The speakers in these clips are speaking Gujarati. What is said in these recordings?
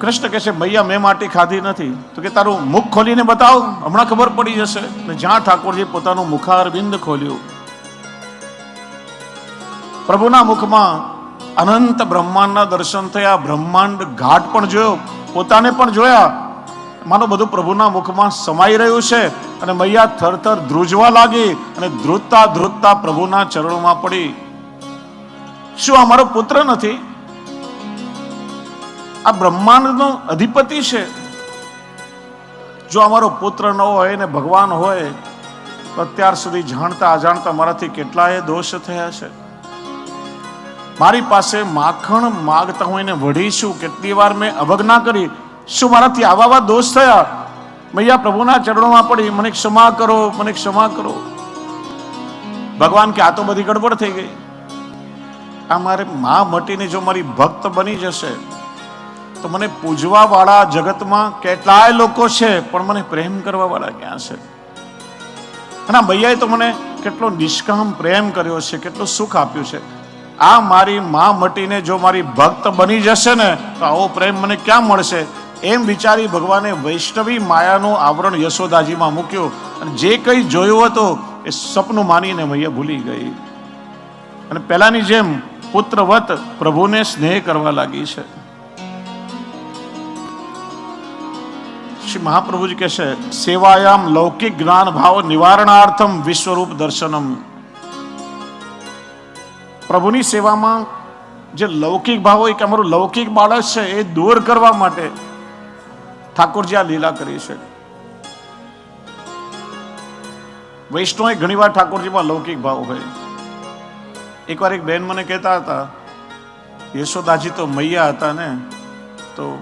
કૃષ્ણ કહે છે, મૈયા, મેં માટી ખાધી નથી. તો કે, તારું મુખ ખોલીને બતાવ. હમણાં ખબર પડી જશે. ને જ્યાં ઠાકોરજી પોતાનું મુખારબિંદ ખોલ્યું. પ્રભુના મુખમાં અનંત બ્રહ્માંડના દર્શન થયા. બ્રહ્માંડ ઘાટ પણ જોયો. પોતાને પણ જોયા. માનો, બધું પ્રભુના મુખમાં સમાઈ રહ્યું છે. અને મૈયા થરથર ધ્રુજવા લાગી. અને ધ્રુજતા ધ્રુજતા પ્રભુના ચરણોમાં પડી. શું આ મારો પુત્ર નથી? આ બ્રહ્માંડનો અધિપતિ છે. જો અમારો પુત્ર ન હોય ને ભગવાન હોય, તો અત્યાર સુધી જાણતા અજાણતા મારાથી કેટલાય દોષ થયા છે. મારી પાસે માખણ માગતા હોય ને વઢીશું કેટલી વાર મેં અવજ્ઞા કરી, શું મારાથી આવા આવા દોષ થયા? મૈયા પ્રભુના ચરણોમાં પડી, મને ક્ષમા કરો, મને ક્ષમા કરો. ભગવાન કે આ તો બધી ગડબડ થઈ ગઈ. આ મારે મા મટીને જો મારી ભક્ત બની જશે તો મને પૂજવા વાળા જગતમાં કેટલાય લોકો છે, પણ મને પ્રેમ કરવા વાળા ક્યાં છે? અને ભૈયાએ તો મને કેટલો નિષ્કામ પ્રેમ કર્યો છે, કેટલું સુખ આપ્યું છે. આ મારી મા મટીને જો મારી ભક્ત બની જશે ને, તો આવો પ્રેમ મને ક્યાં મળશે? એમ વિચારી ભગવાને વૈષ્ણવી માયાનું આવરણ યશોદાજીમાં મૂક્યું અને જે કંઈ જોયું હતું, એ સપનું માનીને મૈયા ભૂલી ગઈ. અને પહેલાની જેમ પુત્રવત પ્રભુને સ્નેહ કરવા લાગી છે. શ્રી મહાપ્રભુજી કહે છે, સેવાયામ લૌકિક જ્ઞાન ભાવ નિવારણાર્થમ વિશ્વરૂપ દર્શનમ. પ્રભુની સેવામાં જે લૌકિક ભાવ હોય કે અમારું લૌકિક બાળક છે, એ દૂર કરવા માટે ઠાકોરજી આ લીલા કરી છે. વૈષ્ણવે ઘણીવાર ઠાકોરજીમાં લૌકિક ભાવ હોય. એકવાર એક બેન મને કહેતા હતા, યશોદાજી તો મૈયા હતા ને, તો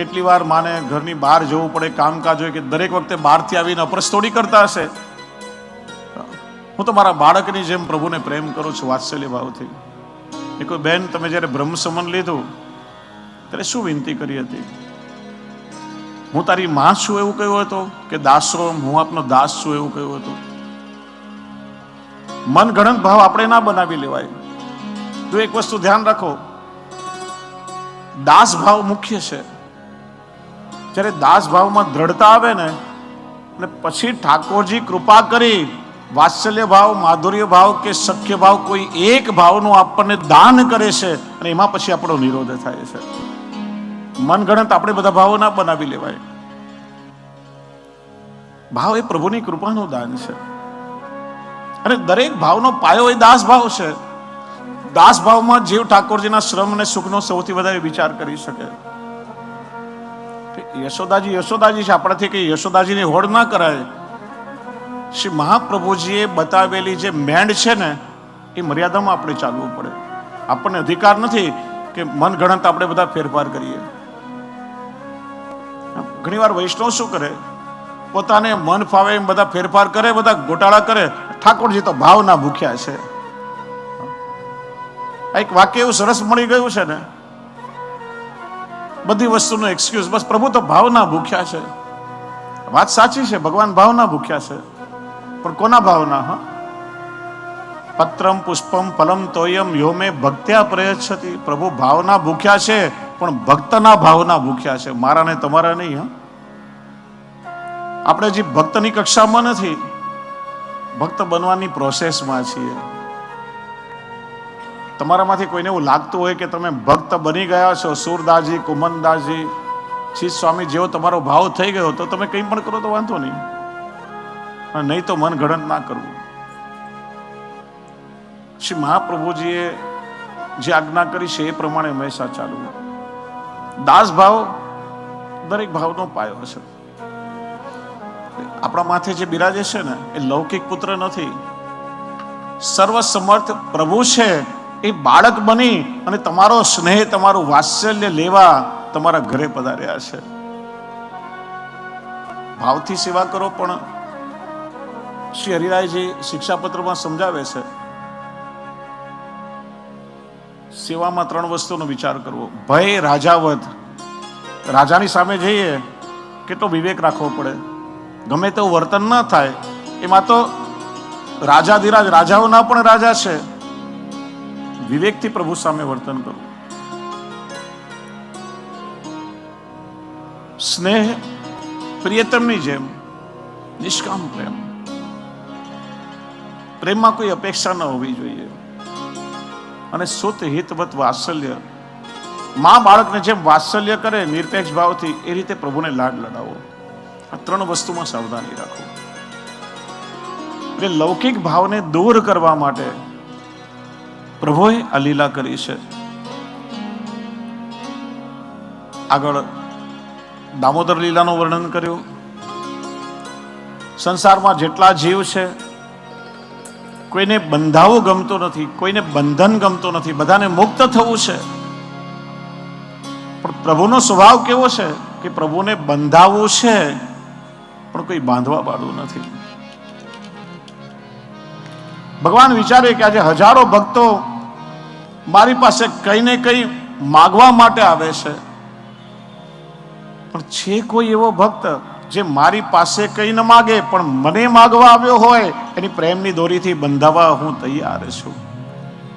કેટલી વાર માને ઘરની બહાર જવું પડે, કામકાજ હોય કે દરેક વખતે બહારથી આવીને અપરસ્તોડી કરતા હશે? હું તો મારા બાળકની જેમ પ્રભુને પ્રેમ કરું છું, વાત્સલ્ય ભાવથી. એ કોઈ બેન, તમે જ્યારે બ્રહ્મ સમન લીધું, ત્યારે શું વિનંતી કરી હતી? હું તારી માં છું એવું કહ્યું હતું કે દાસો હું આપનો દાસ છું એવું કહ્યું હતું? મન ગણન ભાવ આપણે ના બનાવી લેવાય. તો એક વસ્તુ ધ્યાન રાખો. દાસ ભાવ મુખ્ય છે. જ્યારે દાસ ભાવમાં દ્રઢતા આવે ને, અને પછી ઠાકોરજી કૃપા કરી વાત્સલ્ય ભાવ, માધુર્ય ભાવ કે સખ્ય ભાવ, કોઈ એક ભાવનું આપણને દાન કરે છે, અને એમાં પછી આપણો નિરોધ થાય છે. મનગણત આપણે બધા ભાવો ના બનાવી લેવાય. ભાવ એ પ્રભુની કૃપાનું દાન છે. અને દરેક ભાવનો પાયો એ દાસ ભાવ છે. દાસ ભાવમાં જીવ ઠાકોરજીના શ્રમ અને સુખનો સૌથી વધારે વિચાર કરી શકે. યશોદાજી યશોદાજી છે, આપણાથી કે યશોદાજીની હોડ ના કરાય. શ્રી મહાપ્રભુજીએ બતાવેલી જે મેંડ છે ને, એ મર્યાદામાં આપણે ચાલવું પડે. આપણને અધિકાર નથી કે મન ગણત આપણે બધા ફેરફાર કરીએ. ઘણીવાર વૈષ્ણવ શું કરે? પોતાને મન ફાવે એમ બધા ફેરફાર કરે, બધા ગોટાળા કરે. ઠાકોરજી તો ભાવના ભૂખ્યા છે. એક વાક્ય એવું સરસ મળી ગયું છે ને બધી વસ્તુનો એક્સક્યુઝ બસ પ્રભુ તો ભાવના ભૂખ્યા છે. વાત સાચી છે, ભગવાન ભાવના ભૂખ્યા છે. પણ કોના ભાવના, હા? પત્રમ પુષ્પમ ફલમ તોયમ યોમે ભક્ત્યા પ્રયચ્છતી. પ્રભુ ભાવના ભૂખ્યા છે, પણ ભક્તના ભાવના ભૂખ્યા છે. મારા ને તમારા નહીં, હા? આપણે જે ભક્તની કક્ષામાં નથી. ભક્ત બનવાની પ્રોસેસમાં છીએ. તમારામાંથી કોઈને એવું લાગતું હોય કે તમે ભક્ત બની ગયા છો, સુરદાસજી, કુમનદાસજી, શ્રી સ્વામી જેવો તમારો ભાવ થઈ ગયો તો તમે કંઈ પણ કરો તો વાંધો નહીં. અને નહીં તો મન ગણન ના કરવું. શ્રી મહાપ્રભુજીએ જે આજ્ઞા કરી છે એ પ્રમાણે હંમેશા ચાલવું દાસ ભાવ દરેક ભાવનો પાયો છે આપણા માથે જે બિરાજે છે ને, એ લૌકિક પુત્ર નથી. સર્વસમર્થ પ્રભુ છે. એ બાળક બની અને તમારો સ્નેહ, તમારું વાત્સલ્ય લેવા તમારા ઘરે પધાર્યા છે. ભાવથી સેવા કરો, પણ શ્રી હરિરાયજી શિક્ષાપત્રમાં સમજાવે છે, સેવામાં ત્રણ વસ્તુનો વિચાર કરવો. ભય રાજાવત રાજાની સામે જઈએ, કેટલો વિવેક રાખવો પડે. ગમે તેવું વર્તન ન થાય, એમાં તો રાજાધિરાજ રાજાઓના પણ રાજા છે. વિવેકથી પ્રભુ સામે વર્તન કરવું સ્નેહ પ્રિયતમની જેમ, નિષ્કામ પ્રેમ. પ્રેમમાં કોઈ અપેક્ષા ન હોવી જોઈએ. અને સુત હિતવત વાત્સલ્ય, મા બાળકને જેમ વાત્સલ્ય કરે નિરપેક્ષ ભાવથી, એ રીતે પ્રભુને લાડ લડાવો. આ ત્રણ વસ્તુમાં સાવધાની રાખો. એટલે લૌકિક ભાવને દૂર કરવા માટે પ્રભુએ આ લીલા કરી છે. આગળ દામોદર લીલાનું વર્ણન કર્યું. સંસારમાં જેટલા જીવ છે, કોઈને બંધાવું ગમતું નથી, કોઈને બંધન ગમતું નથી, બધાને મુક્ત થવું છે. પણ પ્રભુનો સ્વભાવ કેવો છે કે પ્રભુને બંધાવવું છે, પણ કોઈ બાંધવા પાડવું નથી. ભગવાન વિચારે કે આજે હજારો ભક્તો મારી પાસે કઈ ને કઈ માગવા માટે આવે છે. પણ છે કોઈ એવો ભક્ત જે મારી પાસે કઈ ન માગે, પણ મને માગવા આવ્યો હોય, એની પ્રેમની દોરીથી બંધાવા હું તૈયાર છું.